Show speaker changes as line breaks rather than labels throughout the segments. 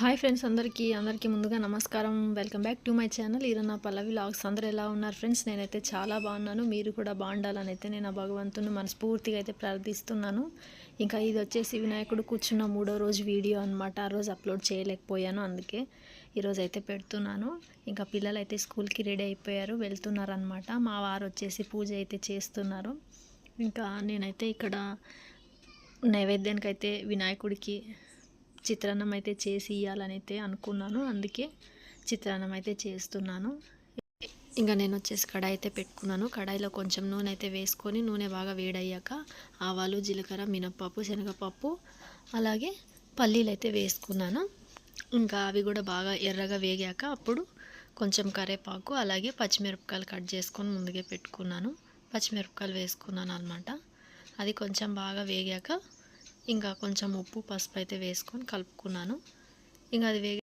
Hi friends అందరికీ అందరికీ ముందుగా నమస్కారం. Welcome back to my channel. ఈరోజు నా పల్లవి లాగ్స్ అందరూ ఎలా ఉన్నారు ఫ్రెండ్స్? నేనైతే చాలా బాగున్నాను. మీరు కూడా బాగుండాలని అయితే నేను ఆ భగవంతుని మనస్ఫూర్తిగా అయితే ప్రార్థిస్తున్నాను. ఇంకా ఇది వచ్చేసి వినాయకుడు కూర్చున్న మూడో రోజు వీడియో అనమాట ఆ రోజు అప్లోడ్ చేయలేకపోయాను అందుకే ఈరోజు అయితే పెడుతున్నాను. ఇంకా పిల్లలు అయితే స్కూల్కి రెడీ అయిపోయారు వెళ్తున్నారు అనమాట మా వారు వచ్చేసి పూజ అయితే చేస్తున్నారు. ఇంకా నేనైతే ఇక్కడ నైవేద్యానికి అయితే వినాయకుడికి చిత్రాన్నం అయితే చేసి ఇవ్వాలని అయితే అనుకున్నాను. అందుకే చిత్రాన్నం అయితే చేస్తున్నాను. ఇంకా నేను వచ్చేసి కడాయి అయితే పెట్టుకున్నాను. కడాయిలో కొంచెం నూనె అయితే వేసుకొని నూనె బాగా వేడయ్యాక ఆవాలు జీలకర్ర మినప్పప్పు శనగపప్పు అలాగే పల్లీలు అయితే వేసుకున్నాను. ఇంకా అవి కూడా బాగా ఎర్రగా వేగాక అప్పుడు కొంచెం కరేపాకు అలాగే పచ్చిమిరపకాయలు కట్ చేసుకొని ముందుగా పెట్టుకున్నాను. పచ్చిమిరపకాయలు వేసుకున్నాను అనమాట అది కొంచెం బాగా వేగాక ఇంకా కొంచెం ఉప్పు పసుపు అయితే వేసుకొని కలుపుకున్నాను. ఇంకా అది వేగి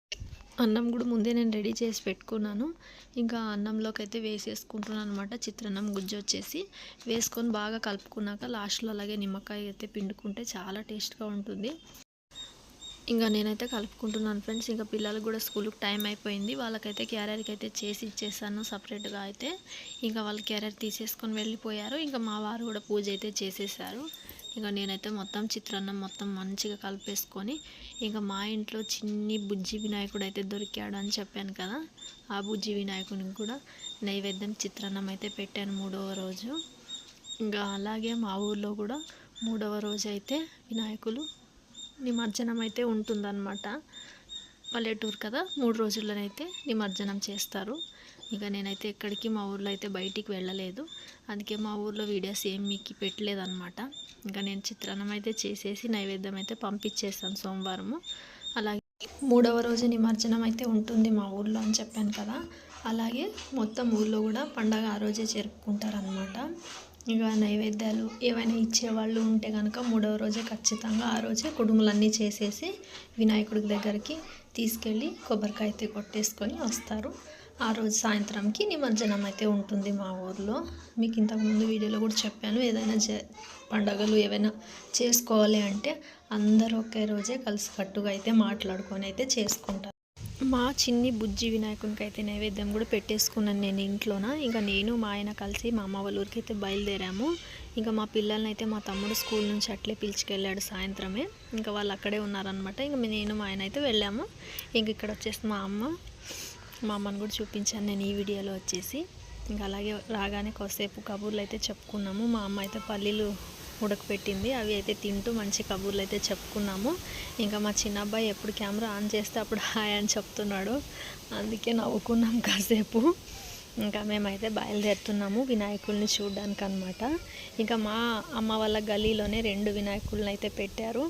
అన్నం కూడా ముందే నేను రెడీ చేసి పెట్టుకున్నాను. ఇంకా అన్నంలోకి అయితే వేసేసుకుంటున్నాను అనమాట చిత్రాన్నం గుజ్జు వచ్చేసి వేసుకొని బాగా కలుపుకున్నాక లాస్ట్లో అలాగే నిమ్మకాయ అయితే పిండుకుంటే చాలా టేస్ట్గా ఉంటుంది. ఇంకా నేనైతే కలుపుకుంటున్నాను ఫ్రెండ్స్. ఇంకా పిల్లలకు కూడా స్కూల్కి టైం అయిపోయింది. వాళ్ళకైతే క్యారియర్కి అయితే చేసి ఇచ్చేసాను సపరేట్గా అయితే. ఇంకా వాళ్ళు క్యారియర్ తీసేసుకొని వెళ్ళిపోయారు. ఇంకా మా వారు కూడా పూజ అయితే చేసేసారు. ఇంకా నేనైతే మొత్తం చిత్రాన్నం మొత్తం మంచిగా కలిపేసుకొని ఇంకా మా ఇంట్లో చిన్ని బుజ్జి వినాయకుడు అయితే దొరికాడు అని చెప్పాను కదా ఆ బుజ్జి వినాయకుడికి కూడా నైవేద్యం చిత్రాన్నం అయితే పెట్టాను మూడవ రోజు. ఇంకా అలాగే మా ఊర్లో కూడా మూడవ రోజు అయితే వినాయకులు నిమజ్జనం అయితే ఉంటుందన్నమాట. పల్లెటూరు కదా మూడు రోజుల్లోనైతే నిమజ్జనం చేస్తారు. ఇక నేనైతే ఎక్కడికి మా ఊర్లో అయితే బయటికి వెళ్ళలేదు. అందుకే మా ఊర్లో వీడియోస్ ఏం మీకు పెట్టలేదన్నమాట. ఇంకా నేను చిత్రాన్నం అయితే చేసేసి నైవేద్యం అయితే పంపించేస్తాను సోమవారము. అలాగే మూడవ రోజు నిమజ్జనం అయితే ఉంటుంది మా ఊర్లో అని చెప్పాను కదా. అలాగే మొత్తం ఊర్లో కూడా పండగ ఆ రోజే జరుపుకుంటారనమాట ఇక నైవేద్యాలు ఏవైనా ఇచ్చేవాళ్ళు ఉంటే కనుక మూడవ రోజే ఖచ్చితంగా ఆ రోజే కుడుములన్నీ చేసేసి వినాయకుడి దగ్గరికి తీసుకెళ్ళి కొబ్బరికాయ అయితే కొట్టేసుకొని వస్తారు. ఆ రోజు సాయంత్రంకి నిమజ్జనం అయితే ఉంటుంది మా ఊర్లో. మీకు ఇంతకుముందు వీడియోలో కూడా చెప్పాను ఏదైనా చే పండగలు ఏవైనా చేసుకోవాలి అంటే అందరూ ఒకే రోజే కలిసికట్టుగా అయితే మాట్లాడుకొని అయితే చేసుకుంటారు. మా చిన్ని బుజ్జి వినాయకునికి అయితే నైవేద్యం కూడా పెట్టేసుకున్నాను నేను ఇంట్లోన. ఇంకా నేను మా ఆయన కలిసి మా అమ్మ వాళ్ళ ఊరికి అయితే బయలుదేరాము. ఇంకా మా పిల్లల్ని అయితే మా తమ్ముడు స్కూల్ నుంచి అట్లే పిలిచుకెళ్ళాడు సాయంత్రమే. ఇంకా వాళ్ళు అక్కడే ఉన్నారనమాట ఇంకా నేను మా ఆయన అయితే వెళ్ళాము. ఇంక ఇక్కడ వచ్చేసి మా అమ్మ మా అమ్మని కూడా చూపించాను నేను ఈ వీడియోలో వచ్చేసి. ఇంకా అలాగే రాగానే కొద్దిసేపు కబుర్లు అయితే చెప్పుకున్నాము. మా అమ్మ అయితే పల్లీలు ఉడకపెట్టింది. అవి అయితే తింటూ మంచి కబుర్లు అయితే చెప్పుకున్నాము. ఇంకా మా చిన్న అబ్బాయి ఎప్పుడు కెమెరా ఆన్ చేస్తే అప్పుడు హాయ్ అని చెప్తున్నాడు. అందుకే నవ్వుకున్నాం కాసేపు. ఇంకా మేమైతే బయలుదేరుతున్నాము వినాయకుల్ని చూడడానికి అనమాట ఇంకా మా అమ్మ వాళ్ళ గలీలోనే రెండు వినాయకులను అయితే పెట్టారు.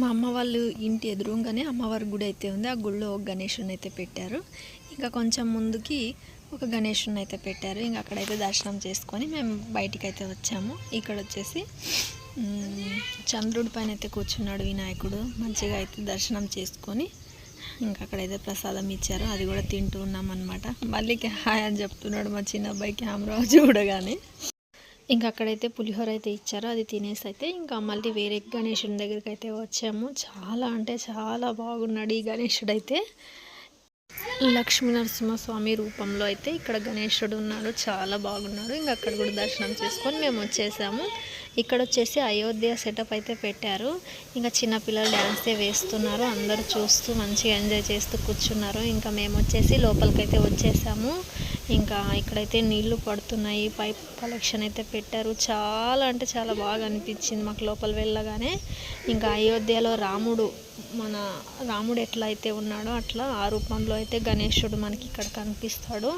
మా అమ్మ వాళ్ళు ఇంటి ఎదురుగానే అమ్మవారి గుడి అయితే ఉంది. ఆ గుడిలో ఒక గణేషుని అయితే పెట్టారు. ఇంకా కొంచెం ముందుకి ఒక గణేషుని అయితే పెట్టారు. ఇంకా అక్కడైతే దర్శనం చేసుకొని మేము బయటికి అయితే వచ్చాము. ఇక్కడ వచ్చేసి చంద్రుడి పైన అయితే కూర్చున్నాడు వినాయకుడు. మంచిగా అయితే దర్శనం చేసుకొని ఇంకా అక్కడైతే ప్రసాదం ఇచ్చారు. అది కూడా తింటూ ఉన్నాం అనమాట మళ్ళీ హాయ్ అని చెప్తున్నాడు మా చిన్న అబ్బాయి కెమెరా చూడగానే ఇంకా అక్కడైతే పులిహోర అయితే ఇచ్చారో. అది తినేసి అయితే ఇంకా మళ్ళీ వేరే గణేషుని దగ్గరికి అయితే వచ్చాము. చాలా అంటే చాలా బాగున్నాడు ఈ గణేషుడు అయితే. లక్ష్మీనరసింహస్వామి రూపంలో అయితే ఇక్కడ గణేశుడు ఉన్నాడు చాలా బాగున్నాడు. ఇంకా అక్కడ కూడా దర్శనం చేసుకొని మేము వచ్చేసాము. ఇక్కడ వచ్చేసి అయోధ్య సెటప్ అయితే పెట్టారు. ఇంకా చిన్నపిల్లలు డ్యాన్సే వేస్తున్నారు. అందరూ చూస్తూ మంచిగా ఎంజాయ్ చేస్తూ కూర్చున్నారు. ఇంకా మేము వచ్చేసి లోపలికైతే వచ్చేసాము. ఇంకా ఇక్కడైతే నీళ్ళు పడుతున్నాయి. పైప్ కలెక్షన్ అయితే పెట్టారు. చాలా అంటే చాలా బాగా అనిపించింది మాకు లోపల వెళ్ళగానే. ఇంకా అయోధ్యలో రాముడు మన రాముడు ఎట్లా అయితే ఉన్నాడో అట్లా ఆ రూపంలో అయితే గణేశుడు మనకి ఇక్కడ కనిపిస్తాడు.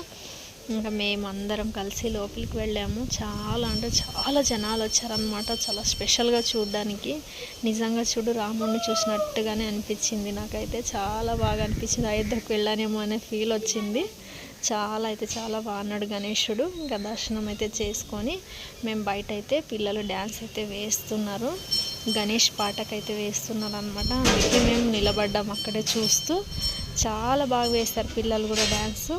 ఇంకా మేము అందరం కలిసి లోపలికి వెళ్ళాము. చాలా అంటే చాలా జనాలు వచ్చారనమాట చాలా స్పెషల్గా చూడడానికి. నిజంగా చూడు రాముడిని చూసినట్టుగానే అనిపించింది నాకైతే. చాలా బాగా అనిపించింది. అయోధ్యకు వెళ్ళానేమో అనే ఫీల్ వచ్చింది. చాలా అయితే చాలా బాగున్నాడు గణేశుడు. ఇంకా దర్శనం అయితే చేసుకొని మేము బయట అయితే పిల్లలు డ్యాన్స్ అయితే వేస్తున్నారు. గణేష్ పాటకైతే వేస్తున్నారు అనమాట అందుకే మేము నిలబడ్డాం అక్కడే చూస్తూ. చాలా బాగా వేస్తారు పిల్లలు కూడా డ్యాన్సు.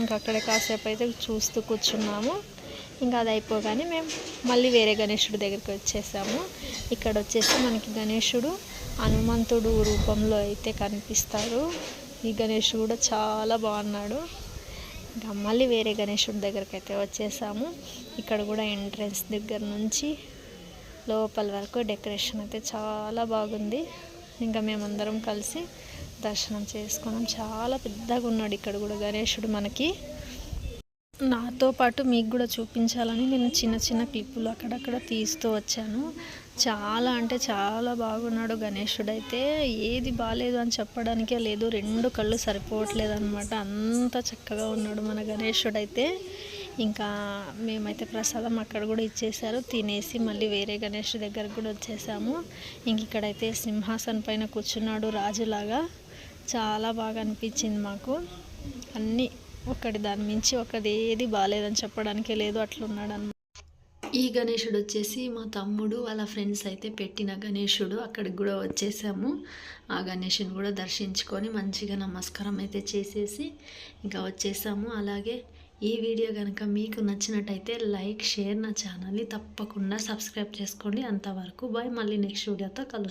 ఇంకా అక్కడే కాసేపు అయితే చూస్తూ కూర్చున్నాము. ఇంకా అది అయిపోగానే మేము మళ్ళీ వేరే గణేశుడి దగ్గరికి వచ్చేసాము. ఇక్కడ వచ్చేసి మనకి గణేశుడు హనుమంతుడు రూపంలో అయితే కనిపిస్తారు ఈ గణేష్ కూడా చాలా బాగున్నాడు. ఇంకా మళ్ళీ వేరే గణేశుడి దగ్గరికి అయితే వచ్చేసాము. ఇక్కడ కూడా ఎంట్రన్స్ దగ్గర నుంచి లోపల వరకు డెకరేషన్ అయితే చాలా బాగుంది. ఇంకా మేమందరం కలిసి దర్శనం చేసుకున్నాం. చాలా పెద్దగా ఉన్నాడు ఇక్కడ కూడా గణేశుడు మనకి. నాతో పాటు మీకు కూడా చూపించాలని నేను చిన్న చిన్న క్లిప్పులు అక్కడక్కడ తీస్తూ వచ్చాను. చాలా అంటే చాలా బాగున్నాడు గణేశుడు అయితే. ఏది బాగాలేదు అని చెప్పడానికే లేదు. రెండు కళ్ళు సరిపోవట్లేదు అనమాట అంత చక్కగా ఉన్నాడు మన గణేశుడు అయితే. ఇంకా మేమైతే ప్రసాదం అక్కడ కూడా ఇచ్చేసారు తినేసి మళ్ళీ వేరే గణేష్ దగ్గరకు కూడా వచ్చేసాము. ఇంక ఇక్కడైతే సింహాసన్ పైన కూర్చున్నాడు రాజులాగా. చాలా బాగా అనిపించింది మాకు. అన్నీ ఒకటి దాని మించి ఒకటి ఏది బాగాలేదని చెప్పడానికే లేదు. అట్లున్నాడు అనమాట ఈ గణేషుడు వచ్చేసి మా తమ్ముడు వాళ్ళ ఫ్రెండ్స్ అయితే పెట్టిన గణేషుడు అక్కడికి కూడా వచ్చేసాము. ఆ గణేషుని కూడా దర్శించుకొని మంచిగా నమస్కారం అయితే చేసేసి ఇంకా వచ్చేసాము. అలాగే ఈ వీడియో కనుక మీకు నచ్చినట్టయితే లైక్ షేర్ నా ఛానల్ని తప్పకుండా సబ్స్క్రైబ్ చేసుకోండి. అంతవరకు బాయ్. మళ్ళీ నెక్స్ట్ వీడియోతో కలుస్తాను